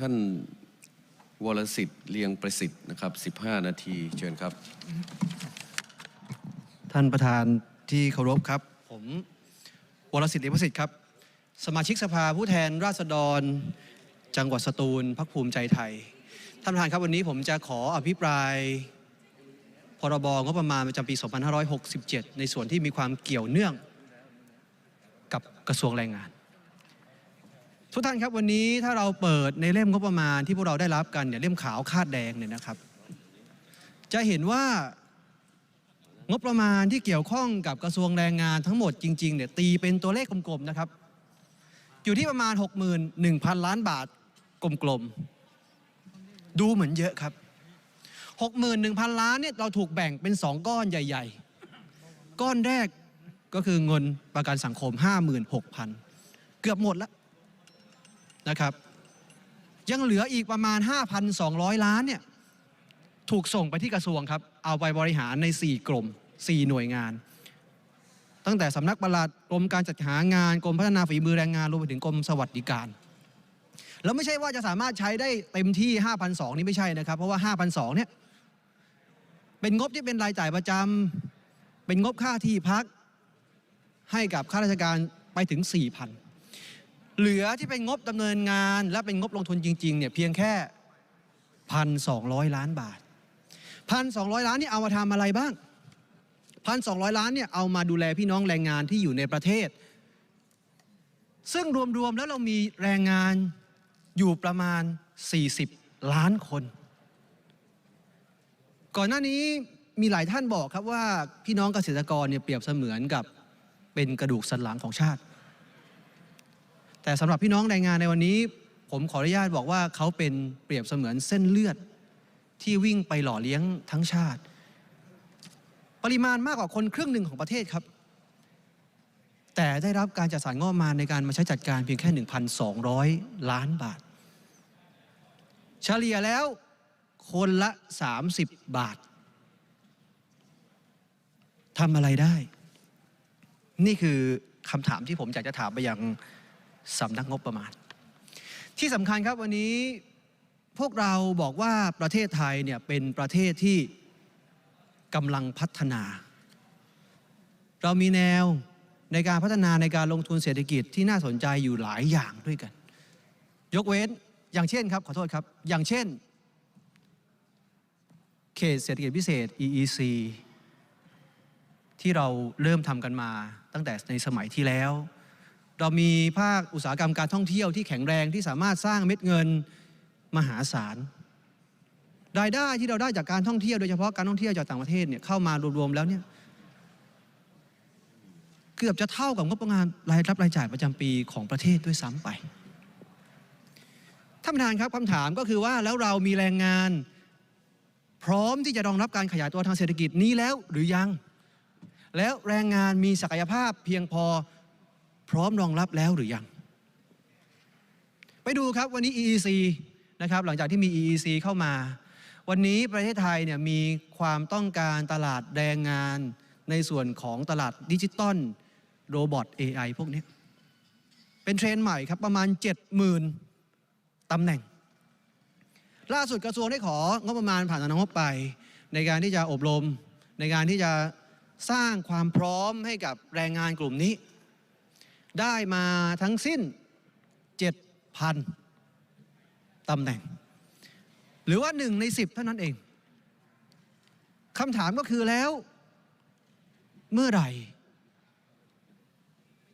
ท่านวรสิทธิ์เลียงประสิทธิ์นะครับ 15 นาทีเชิญครับ ท่านประธานที่เคารพครับ ผมวรสิทธิ์เลียงประสิทธิ์ครับ สมาชิกสภาผู้แทนราษฎร จังหวัดสตูลพักภูมิใจไทย ท่านประธานครับวันนี้ผมจะขออภิปราย พรบงบประมาณประจำปี 2567 ในส่วนที่มีความเกี่ยวเนื่อง กับกระทรวงแรงงาน ทุกท่านครับวันนี้ถ้าเราเปิดในเล่มงบประมาณที่พวกเราได้รับกันเนี่ยเล่มขาวคาดแดงเนี่ยนะครับ จะเห็นว่างบประมาณที่เกี่ยวข้องกับกระทรวงแรงงานทั้งหมดจริงๆเนี่ยตีเป็นตัวเลขกลมๆนะครับ อยู่ที่ประมาณ 61,000 ล้านบาทกลมๆ ดูเหมือนเยอะครับ 61,000 ล้านเนี่ยเราถูกแบ่งเป็น 2 ก้อนใหญ่ ๆ ก้อนแรกก็คือเงินประกันสังคม 56,000 เกือบหมดแล้ว นะครับ ยังเหลืออีกประมาณ 5,200 ล้านเนี่ยถูกส่งไปที่กระทรวงครับ เอาไปบริหารใน 4 กรม 4 หน่วยงาน ตั้งแต่สำนักปลัดกรมการจัดหางานกรมพัฒนาฝีมือแรงงานรวมไปถึงกรมสวัสดิการ แล้วไม่ใช่ว่าจะสามารถใช้ได้เต็มที่ 5,200 นี่ไม่ใช่นะครับ เพราะว่า 5,200 เนี่ยเป็นงบที่เป็นรายจ่ายประจำเป็นงบค่าที่พักให้กับข้าราชการไปถึง 4,000 เหลือที่เป็นงบดำเนินงาน และเป็นงบลงทุนจริงๆเนี่ยเพียงแค่1,200ล้านบาท1,200ล้านนี่เอามาทำอะไรบ้าง1,200ล้านเนี่ยเอามาดูแลพี่น้องแรงงานที่อยู่ในประเทศ ซึ่งรวมๆแล้วเรามีแรงงานอยู่ประมาณ 40 ล้านคน ก่อนหน้านี้มีหลายท่านบอกครับว่าพี่น้องเกษตรกรเนี่ยเปรียบเสมือนกับเป็นกระดูกสันหลังของชาติ แต่สำหรับพี่น้องแรงงานในวันนี้ ผมขออนุญาตบอกว่าเขาเป็นเปรียบเสมือนเส้นเลือดที่วิ่งไปหล่อเลี้ยงทั้งชาติ ปริมาณมากกว่าคนครึ่งหนึ่งของประเทศครับ แต่ได้รับการจัดสรรงบประมาณในการมาใช้จัดการเพียงแค่ 1,200 ล้านบาท เฉลี่ยแล้วคนละ 30 บาททำอะไรได้ นี่คือคำถามที่ผมอยากจะถามไปยัง สำนักงบประมาณ ที่สำคัญครับวันนี้พวกเราบอกว่าประเทศไทยเนี่ยเป็นประเทศที่กำลังพัฒนา เรามีแนวในการพัฒนาในการลงทุนเศรษฐกิจที่น่าสนใจอยู่หลายอย่างด้วยกัน ยกเว้นอย่างเช่นครับขอโทษครับ อย่างเช่น เขตเศรษฐกิจพิเศษ EEC ที่เราเริ่มทำกันมาตั้งแต่ในสมัยที่แล้ว เรามีภาคอุตสาหกรรมการท่องเที่ยวที่แข็งแรงที่สามารถสร้างเม็ดเงินมหาศาลรายได้ที่เราได้จากการท่องเที่ยวโดยเฉพาะการท่องเที่ยวจากต่างประเทศเนี่ยเข้ามารวมๆแล้วเนี่ยเกือบจะเท่ากับงบประมาณรายรับรายจ่ายประจำปีของประเทศด้วยซ้ำไปท่านประธานครับคำถามก็คือว่าแล้วเรามีแรงงาน พร้อมที่จะรองรับการขยายตัวทางเศรษฐกิจนี้แล้วหรือยัง แล้วแรงงานมีศักยภาพเพียงพอ พร้อมรองรับแล้วหรือยัง ไปดูครับวันนี้ EEC นะครับหลังจากที่มี EEC เข้ามา วันนี้ประเทศไทยเนี่ยมีความต้องการตลาดแรงงานในส่วนของตลาดดิจิตอลโรบอท AI พวกนี้ เป็นเทรนใหม่ครับประมาณ 70,000ตำแหน่ง ล่าสุดกระทรวงได้ของบประมาณผ่านสำนักงบไป ในการที่จะอบรม ในการที่จะสร้างความพร้อมให้กับแรงงานกลุ่มนี้ ได้มาทั้งสิ้น 7,000ตำแหน่ง หรือว่าหนึ่งในสิบเท่านั้นเองคำถามก็คือแล้ว เมื่อไหร่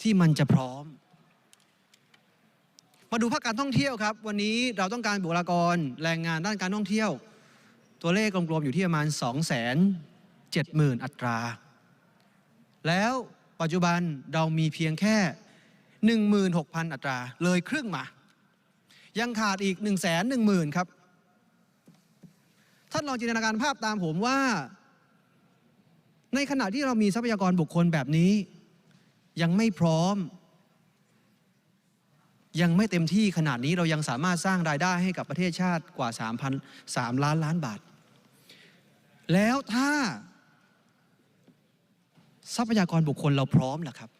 ที่มันจะพร้อม มาดูภาคการท่องเที่ยวครับ วันนี้เราต้องการบุคลากรแรงงานด้านการท่องเที่ยว ตัวเลขกลมๆอยู่ที่ประมาณ 2 7 0 0 0 0 อัตรา แล้วปัจจุบันเรามีเพียงแค่ 16,000 อัตรา เลยครึ่งมา ยังขาดอีก 1 1 0 0 0 0 ครับ ท่านลองจินตนาการภาพตามผมว่า ในขณะที่เรามีทรัพยากรบุคคลแบบนี้ ยังไม่พร้อม ยังไม่เต็มที่ขนาดนี้เรายังสามารถสร้างรายได้ให้กับประเทศชาติกว่า 3,000 3ล้านล้านบาท แล้วถ้าทรัพยากรบุคคลเราพร้อมล่ะครับ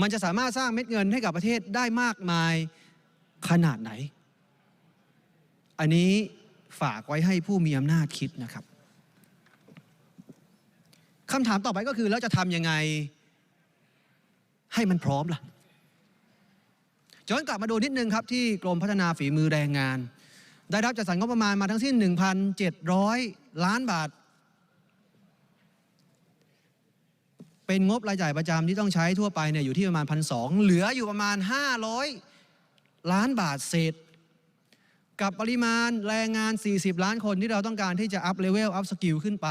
มันจะสามารถสร้างเม็ดเงินให้กับประเทศได้มากมายขนาดไหน อันนี้ฝากไว้ให้ผู้มีอำนาจคิดนะครับคำถามต่อไปก็คือแล้วจะทำยังไงให้มันพร้อมล่ะย้อนกลับมาดูนิดนึงครับ ที่กรมพัฒนาฝีมือแรงงาน ได้รับจัดสรรงบประมาณมาทั้งสิ้น 1,700 ล้านบาท เป็นงบรายจ่ายประจำที่ต้องใช้ทั่วไปเนี่ยอยู่ที่ประมาณพันสเหลืออยู่ประมาณ 500 ล้านบาทเศษ กับปริมาณแรงงาน 40 ล้านคนที่เราต้องการที่จะอัพเลเวลอัพสกิลขึ้นไป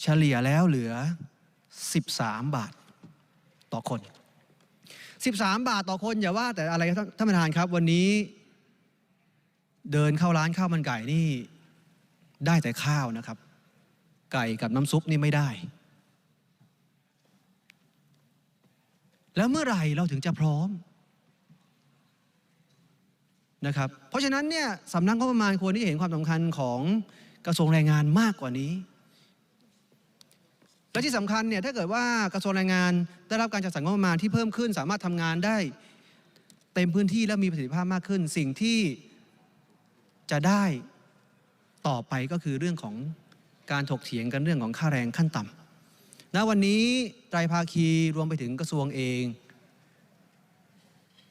เฉลี่ยแล้วเหลือ 13 บาทต่อคน 13 บาทต่อคนอย่าว่าแต่อะไรท่านประธานครับวันนี้เดินเข้าร้านข้าวมันไก่นี่ได้แต่ข้าวนะครับ ไก่กับน้ำซุปนี่ไม่ได้ แล้วเมื่อไหร่เราถึงจะพร้อมนะครับ เพราะฉะนั้นเนี่ยสำนักงบประมาณควรที่เห็นความสำคัญของกระทรวงแรงงานมากกว่านี้ และที่สำคัญเนี่ยถ้าเกิดว่ากระทรวงแรงงานได้รับการจัดสรรงบประมาณที่เพิ่มขึ้น สามารถทำงานได้เต็มพื้นที่และมีประสิทธิภาพมากขึ้น สิ่งที่จะได้ต่อไปก็คือเรื่องของ การถกเถียงกันเรื่องของค่าแรงขั้นต่ำณวันนี้ไตรภาคีรวมไปถึงกระทรวงเอง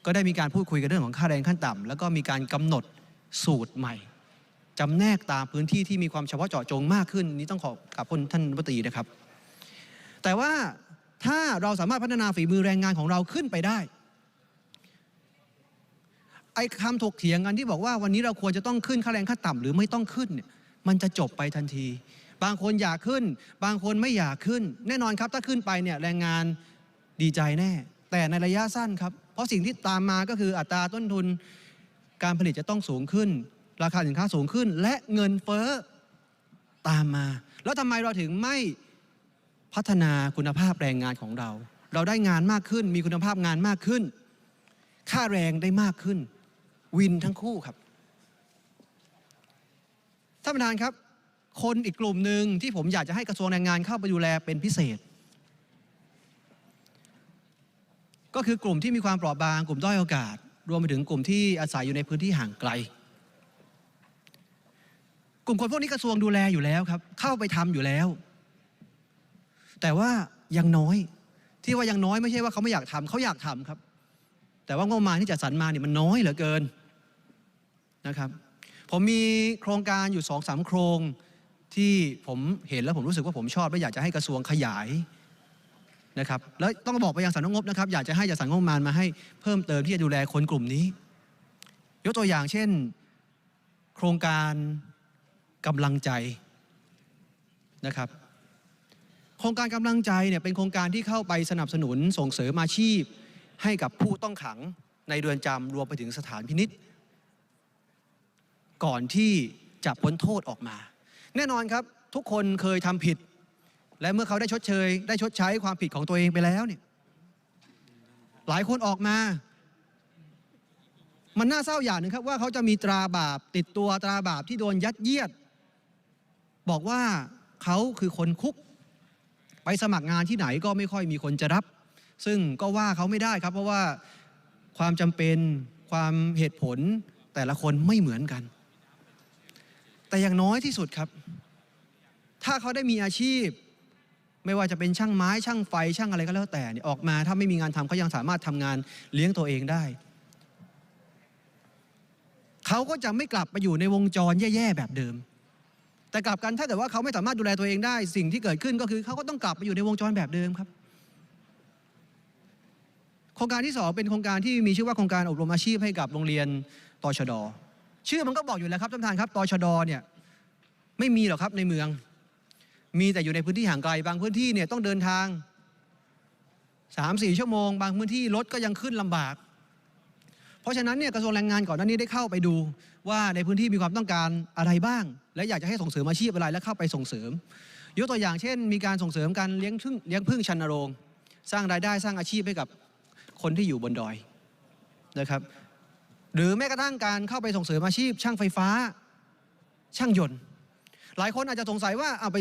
ก็ได้มีการพูดคุยกันเรื่องของค่าแรงขั้นต่ำแล้วก็มีการกำหนดสูตรใหม่จำแนกตามพื้นที่ที่มีความเฉพาะเจาะจงมากขึ้น นี้ต้องขอขอบคุณท่านรัฐมนตรีนะครับ แต่ว่าถ้าเราสามารถพัฒนาฝีมือแรงงานของเราขึ้นไปได้ไอ้คำถกเถียงกันที่บอกว่าวันนี้เราควรจะต้องขึ้นค่าแรงขั้นต่ำหรือไม่ต้องขึ้นเนี่ยมันจะจบไปทันที บางคนอยากขึ้น บางคนไม่อยากขึ้น แน่นอนครับ ถ้าขึ้นไปเนี่ยแรงงานดีใจแน่ แต่ในระยะสั้นครับ เพราะสิ่งที่ตามมาก็คืออัตราต้นทุนการผลิตจะต้องสูงขึ้น ราคาสินค้าสูงขึ้น และเงินเฟ้อตามมา แล้วทำไมเราถึงไม่พัฒนาคุณภาพแรงงานของเรา เราได้งานมากขึ้น มีคุณภาพงานมากขึ้น ค่าแรงได้มากขึ้น วินทั้งคู่ครับท่านประธานครับ คนอีกกลุ่มหนึ่งที่ผมอยากจะให้กระทรวงแรงงานเข้าไปดูแลเป็นพิเศษ ก็คือกลุ่มที่มีความเปราะบาง กลุ่มด้อยโอกาส รวมไปถึงกลุ่มที่อาศัยอยู่ในพื้นที่ห่างไกล กลุ่มคนพวกนี้กระทรวงดูแลอยู่แล้วครับ เข้าไปทำอยู่แล้ว แต่ว่ายังน้อย ที่ว่ายังน้อยไม่ใช่ว่าเขาไม่อยากทำเขาอยากทำครับ แต่ว่างบประมาณที่จัดสรรมาเนี่ยมันน้อยเหลือเกินนะครับผมมีโครงการอยู่สองสามโครง ที่ผมเห็นแล้วผมรู้สึกว่าผมชอบ และอยากจะให้กระทรวงขยายนะครับแล้วต้องบอกไปยังสำนักงบนะครับ อยากจะให้จัดสรรงบมามาให้เพิ่มเติมที่จะดูแลคนกลุ่มนี้ ยกตัวอย่างเช่น โครงการกำลังใจนะครับ โครงการกำลังใจเนี่ยเป็นโครงการที่เข้าไปสนับสนุนส่งเสริมอาชีพ ให้กับผู้ต้องขังในเรือนจำรวมไปถึงสถานพินิษก่อนที่จะพ้นโทษออกมา แน่นอนครับทุกคนเคยทำผิด และเมื่อเขาได้ชดเชย ได้ชดใช้ความผิดของตัวเองไปแล้วเนี่ยหลายคนออกมา มันน่าเศร้าอย่างหนึ่งครับว่าเขาจะมีตราบาปติดตัวตราบาปที่โดนยัดเยียด บอกว่าเขาคือคนคุก ไปสมัครงานที่ไหนก็ไม่ค่อยมีคนจะรับ ซึ่งก็ว่าเขาไม่ได้ครับ เพราะว่าความจำเป็นความเหตุผลแต่ละคนไม่เหมือนกัน แต่อย่างน้อยที่สุดครับ ถ้าเขาได้มีอาชีพ ไม่ว่าจะเป็นช่างไม้ช่างไฟช่างอะไรก็แล้วแต่เนี่ยออกมาถ้าไม่มีงานทำเขายังสามารถทำงานเลี้ยงตัวเองได้ เขาก็จะไม่กลับไปอยู่ในวงจรแย่ๆแบบเดิม แต่กลับกันถ้าเกิดว่าเขาไม่สามารถดูแลตัวเองได้ สิ่งที่เกิดขึ้นก็คือเขาก็ต้องกลับไปอยู่ในวงจรแบบเดิมครับโครงการที่สองเป็นโครงการที่มีชื่อว่าโครงการอบรมอาชีพให้กับโรงเรียนตชด ชื่อมันก็บอกอยู่แล้วครับท่านประธานครับตชดเนี่ยไม่มีหรอกครับในเมือง มีแต่อยู่ในพื้นที่ห่างไกล บางพื้นที่เนี่ยต้องเดินทางสามสี่ชั่วโมง บางพื้นที่รถก็ยังขึ้นลำบาก เพราะฉะนั้นเนี่ยกระทรวงแรงงานก่อนหน้านี้ได้เข้าไปดู ว่าในพื้นที่มีความต้องการอะไรบ้าง และอยากจะให้ส่งเสริมอาชีพอะไรและเข้าไปส่งเสริม ยกตัวอย่างเช่น มีการส่งเสริมการเลี้ยงพึ่งเลี้ยงพึ่งชันนโรง สร้างรายได้สร้างอาชีพให้กับคนที่อยู่บนดอยนะครับ หรือแม้กระทั่งการเข้าไปส่งเสริมอาชีพ ช่างไฟฟ้า ช่างยนต์ หลายคนอาจจะสงสัยว่าเอาไป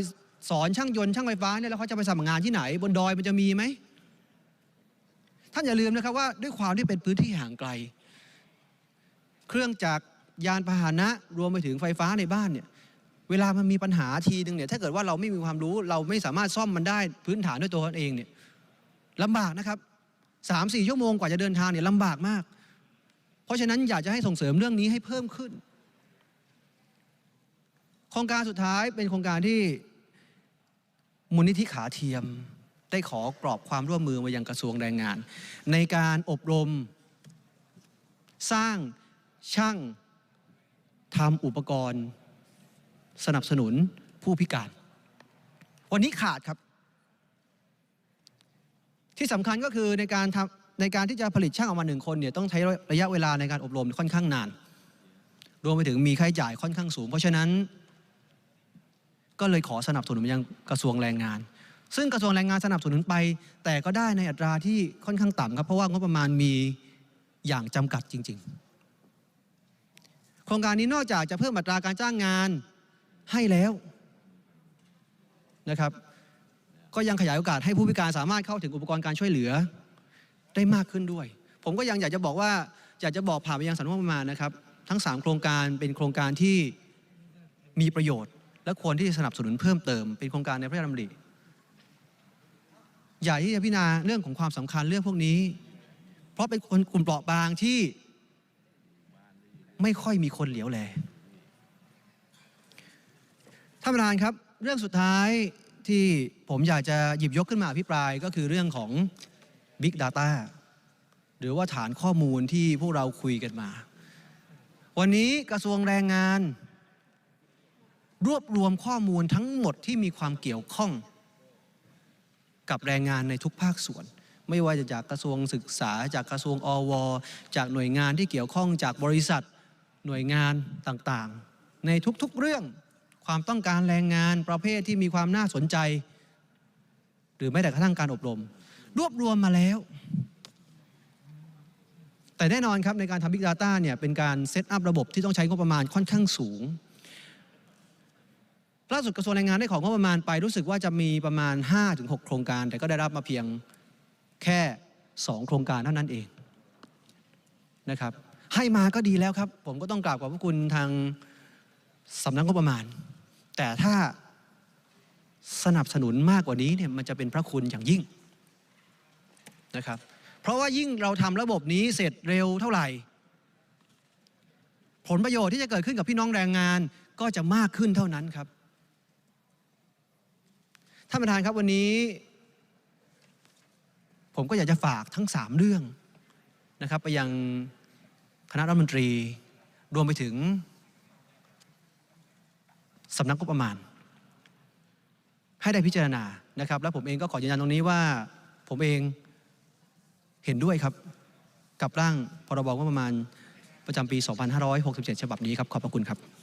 สอนช่างยนต์ช่างไฟฟ้าเนี่ยแล้วเขาจะไปสมัครงานที่ไหน บนดอยมันจะมีไหมท่านอย่าลืมนะครับว่าด้วยความที่เป็นพื้นที่ห่างไกล เครื่องจักรยานพาหนะรวมไปถึงไฟฟ้าในบ้านเนี่ยเวลามันมีปัญหาทีนึงเนี่ยถ้าเกิดว่าเราไม่มีความรู้ เราไม่สามารถซ่อมมันได้พื้นฐานด้วยตัวเองเนี่ยลำบากนะครับสามสี่ชั่วโมงกว่าจะเดินทางเนี่ยลำบากมาก เพราะฉะนั้นอยากจะให้ส่งเสริมเรื่องนี้ให้เพิ่มขึ้น โครงการสุดท้ายเป็นโครงการที่มูลนิธิขาเทียมได้ขอกรอบความร่วมมือมายังกระทรวงแรงงาน ในการอบรม สร้างช่างทำอุปกรณ์ สนับสนุนผู้พิการ วันนี้ขาดครับ ที่สำคัญก็คือในการทำ ในการที่จะผลิตช่างออกมาหนึ่งคนเนี่ยต้องใช้ระยะเวลาในการอบรมค่อนข้างนาน รวมไปถึงมีค่าใช้จ่ายค่อนข้างสูง เพราะฉะนั้น ก็เลยขอสนับสนุนมายังกระทรวงแรงงาน ซึ่งกระทรวงแรงงานสนับสนุนไป แต่ก็ได้ในอัตราที่ค่อนข้างต่ำครับ เพราะว่างบประมาณมีอย่างจำกัดจริง ๆ โครงการนี้นอกจากจะเพิ่มอัตราการจ้างงานให้แล้วนะครับ ก็ยังขยายโอกาสให้ผู้พิการสามารถเข้าถึงอุปกรณ์การช่วยเหลือ ได้มากขึ้นด้วย ผมก็ยังอยากจะบอกว่าอยากจะบอกผ่านไปยังสำนักงบประมาณนะครับ ทั้ง 3 โครงการเป็นโครงการที่มีประโยชน์ และควรที่จะสนับสนุนเพิ่มเติมเป็นโครงการในพระราชดำริอยากที่จะพิจารณาเรื่องของความสำคัญเรื่องพวกนี้ เพราะเป็นคนกลุ่มเปราะบางที่ไม่ค่อยมีคนเหลียวแลท่านประธานครับ เรื่องสุดท้ายที่ผมอยากจะหยิบยกขึ้นมาอภิปรายก็คือเรื่องของ Big Data หรือว่าฐานข้อมูลที่พวกเราคุยกันมา วันนี้กระทรวงแรงงาน รวบรวมข้อมูลทั้งหมดที่มีความเกี่ยวข้อง กับแรงงานในทุกภาคส่วน ไม่ว่าจะจากกระทรวงศึกษา จากกระทรวงอว จากหน่วยงานที่เกี่ยวข้องจากบริษัทหน่วยงานต่างๆ ในทุกๆเรื่องความต้องการแรงงานประเภทที่มีความน่าสนใจ หรือแม้แต่กระทั่งการอบรม รวบรวมมาแล้ว แต่แน่นอนครับในการทำ Big Data เนี่ยเป็นการเซตอัพระบบที่ต้องใช้งบประมาณค่อนข้างสูงล่าสุดกระทรวงแรงงานได้ของงบประมาณไปรู้สึกว่าจะมีประมาณ 5-6 โครงการ แต่ก็ได้รับมาเพียงแค่ 2 โครงการเท่านั้นเองนะครับให้มาก็ดีแล้วครับ ผมก็ต้องกราบขอบพระคุณทางสำนักงบประมาณ แต่ถ้าสนับสนุนมากกว่านี้เนี่ยมันจะเป็นพระคุณอย่างยิ่ง นะครับ เพราะว่ายิ่งเราทำระบบนี้เสร็จเร็วเท่าไหร่ ผลประโยชน์ที่จะเกิดขึ้นกับพี่น้องแรงงานก็จะมากขึ้นเท่านั้นครับท่านประธานครับวันนี้ ผมก็อยากจะฝากทั้งสามเรื่องนะครับ ไปยังคณะรัฐมนตรีรวมไปถึงสำนักงบประมาณ ให้ได้พิจารณานะครับ และผมเองก็ขอยืนยันตรงนี้ว่า ผมเอง เห็นด้วยครับกับร่างพรบงบประมาณประจำปี 2567 ฉบับนี้ครับ ขอบพระคุณครับ